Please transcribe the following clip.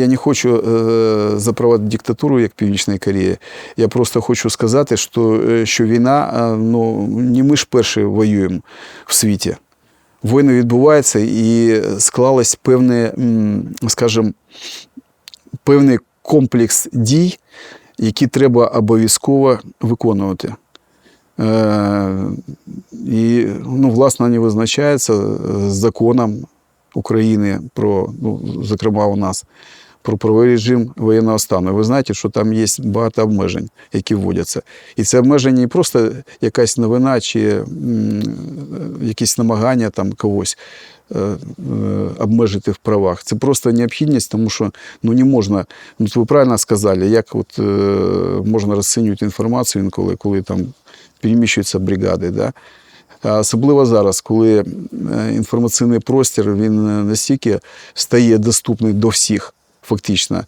Я не хочу е, запровадити диктатуру, як Північна Корея. Я просто хочу сказати, що, е, що війна, е, ну, не ми ж перші воюємо в світі. Війни відбуваються і склалось певне, скажімо, певний комплекс дій, які треба обов'язково виконувати. Е, І, ну, власне, вони визначаються е, законом України про, ну, зокрема, у нас про правовий режим воєнного стану. Ви знаєте, що там є багато обмежень, які вводяться. І це обмеження не просто якась новина чи якісь намагання там когось е, е, обмежити в правах. Це просто необхідність, тому що ну, не можна, ну, ви правильно сказали, як от, е, можна розцінювати інформацію інколи, коли там переміщуються бригади. Да? Особливо зараз, коли інформаційний простір він настільки стає доступний до всіх, фактично,